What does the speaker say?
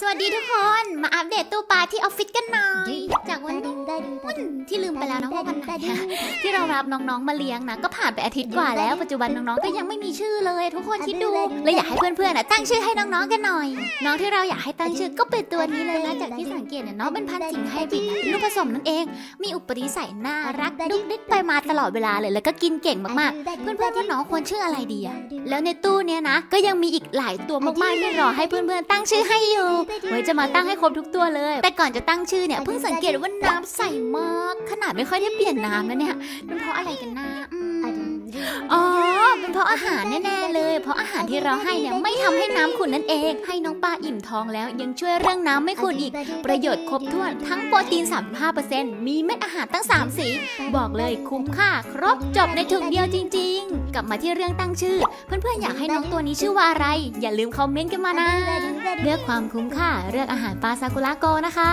สวัสดีทุกคน มาอัปเดตตู้ปลาที่ออฟฟิศกันหน่อย จากวันนู้ ที่ลืมไปแล้วนะว่าวันไหนอะที่เรารับน้องๆมาเลี้ยงนะก็ผ่านไปอาทิตย์กว่าแล้วปัจจุบันน้องๆก็ยังไม่มีชื่อเลย ทุกคนคิดดูเลยอยากให้เพื่อนๆนะตั้งชื่อให้น้องๆกันหน่อย น้องที่เราอยากให้ตั้งชื่อก็เป็นตัวนี้เลยนะจากที่สังเกตเนี่ยน้องเป็นพันธุ์สิงห์ไฮบริดนะเป็นลูกผสมนั่นเอง มีอุปนิสัยน่ารักดุกดิกไปมาตลอดเวลาเลยแล้วก็กินเก่งมากๆ เพื่อนๆว่าน้องควรชื่ออะไรดีอะแล้วในตู้เนี้ยนะ ก็ยังมีอีกหลายตัวมากๆที่รอให้เพื่อนๆตั้งชื่อให้อยู่ไว้จะมาตั้งให้ครบทุกตัวเลย แต่ก่อนจะตั้งชื่อเนี่ยเพิ่งสังเกตว่าน้ำใสมากขนาดไม่ค่อยได้เปลี่ยนน้ำแล้วเนี่ย เป็นเพราะอะไรกันนะอืมอ๋อ เป็นเพราะอาหารแน่ๆเลย เพราะอาหารที่เราให้เนี่ยไม่ทำให้น้ำขุ่นนั่นเอง ให้น้องปลาอิ่มท้องแล้วยังช่วยเรื่องน้ำไม่ขุ่นอีก ประโยชน์ครบถ้วน ทั้งโปรตีน 35%มีเม็ดอาหารตั้ง 3 สี บอกเลยคุ้มค่า ครบจบในถุงเดียวจริง ๆ กลับมาที่เรื่องตั้งชื่อ เพื่อนๆอยากให้น้องตัวนี้ชื่อว่าอะไร อย่าลืมคอมเมนต์กันมานะ เลือกความคุ้มค่าเลือกอาหารปลาซากุระโกนะคะ